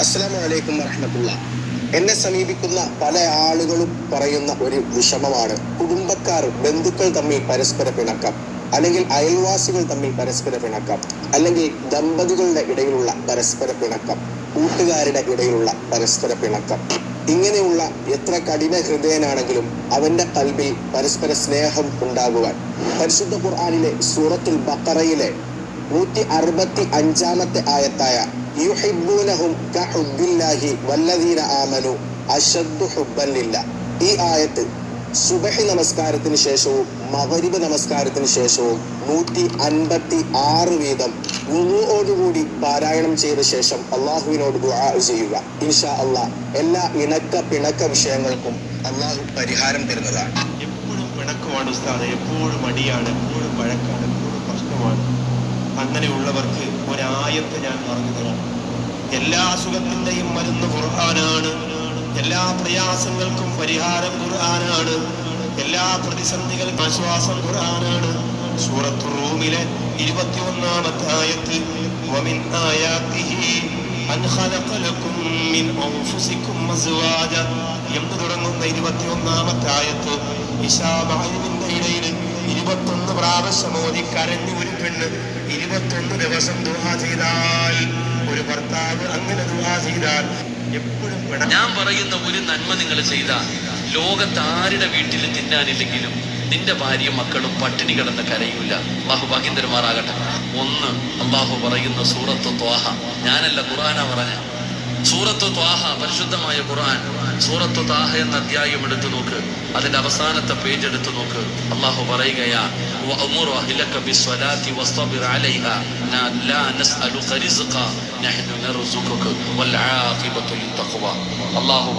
അസ്സലാമു അലൈക്കും വറഹമത്തുള്ള. എന്നെ സമീപിക്കുന്ന പല ആളുകളും പറയുന്ന ഒരു വിഷമമാണ്. കുടുംബക്കാർ ബന്ധുക്കൾ തമ്മിൽ പരസ്പര പിണക്കം. അല്ലെങ്കിൽ അയൽവാസികൾ തമ്മിൽ പരസ്പര പിണക്കം. അല്ലെങ്കിൽ ദമ്പതികളുടെ ഇടയിലുള്ള പരസ്പര പിണക്കം. കൂട്ടുകാരുടെ ഇടയിലുള്ള പരസ്പര പിണക്കം. ഇങ്ങനെയുള്ള എത്ര കഠിന ഹൃദയനാണെങ്കിലും അവന്റെ കൽബിൽ പരസ്പര സ്നേഹം ഉണ്ടാകുവാൻ. പരിശുദ്ധ ഖുർആാനിലെ സൂറത്തുൽ ബക്കറയിലെ നൂറ്റി അറുപത്തി അഞ്ചാമത്തെ ആയത്തായ യുഹിബ്ബൂനഹും കഹുബ്ബില്ലാഹി വല്ലദീന ആമനു അശദ്ദു ഹുബ്ബൻ ലില്ല ഈ ആയത്ത് സുബഹി നമസ്കാരത്തിന് ശേഷവും മഗ്രിബ് നമസ്കാരത്തിന് ശേഷവും നൂറ്റി അൻപത്തി ആറ് വീതം ഗുരുവോടുകൂടി പാരായണം ചെയ്ത ശേഷം അള്ളാഹുവിനോട് ദുആ ചെയ്യുക. ഇൻഷാ അള്ളാഹ് എല്ലാ ഇണക്ക പിണക്ക വിഷയങ്ങൾക്കും അള്ളാഹു പരിഹാരം തരുന്നതാണ്. എപ്പോഴും പിണക്കമാണ് എപ്പോഴും അടിയാണ് എപ്പോഴും വഴക്കാണ് എപ്പോഴും പ്രശ്നമാണ്. അങ്ങനെയുള്ളവർക്ക് ഒരായത്ത് ഞാൻ പറഞ്ഞു തരാം. എല്ലാ അസുഖത്തിന്റെയും മരുന്ന് ഖുർആനാണ്. എല്ലാ പ്രയാസങ്ങൾക്കും പരിഹാരം ഖുർആനാണ്. എല്ലാ പ്രതിസന്ധികൾക്കും ആശ്വാസം ഖുർആനാണ്. സൂറത്ത് റൂമിലെ ഇരുപത്തിയൊന്നാമത്തെ ആയത്ത് എന്ന് തുടങ്ങുന്ന ഇരുപത്തിയൊന്നാമത്തെ ആയത്ത് ഇശാബായുവിന്റെ ഇടയിൽ ഇരുപത്തൊന്ന് പ്രാവശ്യം ഓതി കരഞ്ഞു ഒരു പെണ്ണ്. ഇരുപത്തൊന്ന് ദിവസം ദുഹാ ചെയ്താൽ ഒരു ഭർത്താവ് അങ്ങനെ ദുഹാ ചെയ്താൽ എപ്പോഴും ഞാൻ പറയുന്ന ഒരു നന്മ നിങ്ങൾ ചെയ്താൽ ലോകത്ത് ആരുടെ വീട്ടിൽ തിന്നാനില്ലെങ്കിലും നിന്റെ ഭാര്യയും മക്കളും പട്ടിണി കിടന്ന് കരയൂല. അള്ളാഹു ഭാഗ്യന്തരമാറാകട്ടെ ഒന്ന് അള്ളാഹു പറയുന്ന സൂറത്ത് ത്വാഹ. ഞാനല്ല ഖുറാന പറഞ്ഞ. സൂറത്ത് ത്വാഹ പരിശുദ്ധമായ ഖുർആൻ. സൂറത്ത് താഹ എന്ന അധ്യായം എടുത്തു നോക്ക്. അതിന്റെ അവസാനത്തെ പേജ് എടുത്തു നോക്ക്. അള്ളാഹു പറയുകയാഹു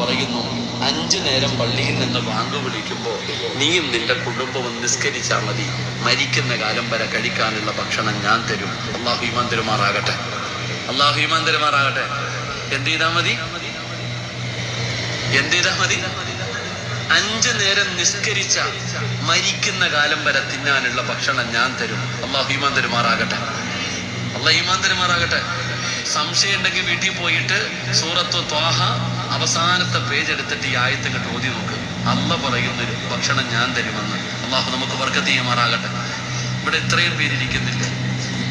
പറയുന്നു അഞ്ചു നേരം പള്ളിയിൽ നിന്ന് വാങ്ക് വിളിക്കുമ്പോൾ നീയും നിന്റെ കുടുംബവും നിസ്കരിച്ചാൽ മതി. മരിക്കുന്ന കാലം വരെ കഴിക്കാനുള്ള ഭക്ഷണം ഞാൻ തരും. അള്ളാഹു ഇമാൻ തരുമാറാകട്ടെ. അള്ളാഹു ഇമാൻ തരുമാറാകട്ടെ. എന്ത് ചെയ്താൽ മതി? എന്ത് ചെയ്താൽ മതി? അഞ്ചു നേരം നിസ്കരിച്ച മരിക്കുന്ന കാലം വരെ തിന്നാനുള്ള ഭക്ഷണം ഞാൻ തരും. അള്ളാഹു ഈമാൻ തരുമാറാകട്ടെ. അള്ളാഹ് ഈമാൻ തരുമാറാകട്ടെ. സംശയം ഉണ്ടെങ്കിൽ വീട്ടിൽ പോയിട്ട് സൂറത്ത് ത്വാഹ അവസാനത്തെ പേജ് എടുത്തിട്ട് ഈ ആയത്ത് ഓതി നോക്ക്. അല്ല പറയുന്നൊരു ഭക്ഷണം ഞാൻ തരുമെന്ന്. അള്ളാഹു നമുക്ക് വർക്കത്ത് ചെയ്യുമാറാകട്ടെ. ഇവിടെ ഇത്രയും പേരിരിക്കുന്നില്ല.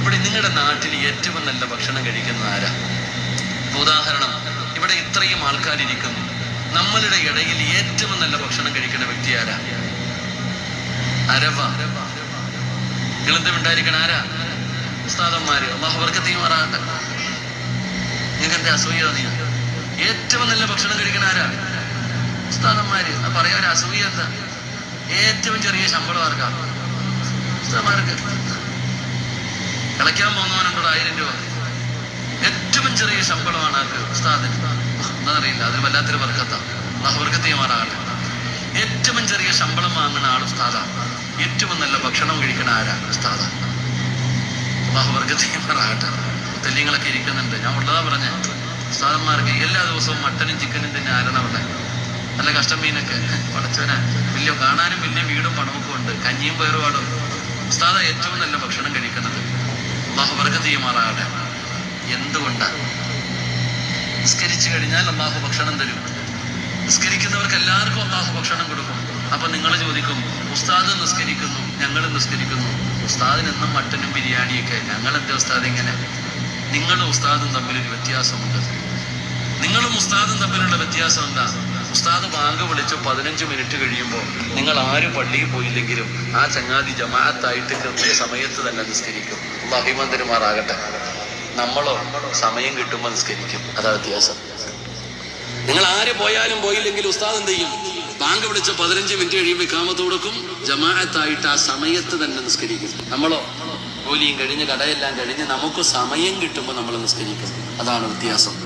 ഇവിടെ നിങ്ങളുടെ നാട്ടിൽ ഏറ്റവും നല്ല ഭക്ഷണം കഴിക്കുന്ന ആരാ? ഉദാഹരണം ഇവിടെ ഇത്രയും ആൾക്കാരിരിക്കുന്നു. നമ്മളുടെ ഇടയിൽ ഏറ്റവും നല്ല ഭക്ഷണം കഴിക്കുന്ന വ്യക്തി ആരാ? അരവ. നിങ്ങളെന്ത് ഉണ്ടായിരിക്കണം ആരാ? ഉസ്താദന്മാര്. അള്ളാഹു വർക്കത്തെയും മാറാകട്ടെ നിങ്ങൾക്ക് എന്റെ അസൂയ തോന്നിയ ഏറ്റവും നല്ല ഭക്ഷണം കഴിക്കണ ആരാ? ഉസ്താദന്മാര്. പറയാ ഒരു അസൂയ എന്താ? ഏറ്റവും ചെറിയ ശമ്പളം ആർക്കാ? ഉസ്താദന്മാർക്ക്. കളിക്കാൻ പോകുന്നവനുണ്ടോ ആയിരം രൂപ. ചെറിയ ശമ്പളമാണ് ആർക്ക് ഉസ്താദിന്. എന്നറിയില്ല അതിന് വല്ലാത്തൊരു വർക്കത്ത. അള്ളാഹു ഏറ്റവും ചെറിയ ശമ്പളം വാങ്ങുന്ന ആൾ ഉസ്താദ. ഏറ്റവും നല്ല ഭക്ഷണം കഴിക്കണ ആരാ? ഉസ്താദ. അള്ളാഹു തെല്യങ്ങളൊക്കെ ഇരിക്കുന്നുണ്ട്. ഞാൻ ഉള്ളതാ പറഞ്ഞ. ഉസ്താദന്മാർക്ക് എല്ലാ ദിവസവും മട്ടനും ചിക്കനും തന്നെ ആരാണ് അവിടെ നല്ല കഷ്ടം മീനൊക്കെ. പടച്ചവന് വലിയ കാണാനും വലിയ വീടും പണമൊക്കെ ഉണ്ട്. കഞ്ഞിയും പയറുപാടും ഉസ്താദ ഏറ്റവും നല്ല ഭക്ഷണം കഴിക്കുന്നത്. അള്ളാഹു എന്തുകൊണ്ടാണ്? നിസ്കരിച്ചു കഴിഞ്ഞാൽ അള്ളാഹു ഭക്ഷണം തരും. നിസ്കരിക്കുന്നവർക്ക് എല്ലാവർക്കും അള്ളാഹു ഭക്ഷണം കൊടുക്കും. അപ്പൊ നിങ്ങൾ ചോദിക്കും ഉസ്താദ് നിസ്കരിക്കുന്നു ഞങ്ങൾ നിസ്കരിക്കുന്നു. ഉസ്താദിന് എന്നും മട്ടനും ബിരിയാണിയൊക്കെ. ഞങ്ങൾ എന്റെ ഉസ്താദ് ഇങ്ങനെ? നിങ്ങളും ഉസ്താദും തമ്മിലൊരു വ്യത്യാസമുണ്ട്. നിങ്ങളും ഉസ്താദും തമ്മിലുള്ള വ്യത്യാസം എന്താ? ഉസ്താദ് ബാങ്ക് വിളിച്ച് പതിനഞ്ച് മിനിറ്റ് കഴിയുമ്പോൾ നിങ്ങൾ ആരും പള്ളിയിൽ പോയില്ലെങ്കിലും ആ ചങ്ങാതി ജമാഅത്തായിട്ട് കൃത്യ സമയത്ത് തന്നെ നിസ്കരിക്കും. അള്ളാഹിമാൻ തരുമാറാകട്ടെ. നമ്മളോ സമയം കിട്ടുമ്പോൾ നിസ്കരിക്കും. അതാ വ്യത്യാസം. നിങ്ങൾ ആര് പോയാലും പോയില്ലെങ്കിൽ ഉസ്താദ് എന്ത് ചെയ്യും? ബാങ്ക് വിളിച്ച പതിനഞ്ച് മിനിറ്റ് കഴിയുമ്പോൾ ഇക്കാമത്ത് കൊടുക്കും. ജമാഅത്തായിട്ട് ആ സമയത്ത് തന്നെ നിസ്കരിക്കും. നമ്മളോ ജോലിയും കഴിഞ്ഞ് കടയെല്ലാം കഴിഞ്ഞ് നമുക്ക് സമയം കിട്ടുമ്പോൾ നമ്മൾ നിസ്കരിക്കും. അതാണ് വ്യത്യാസം.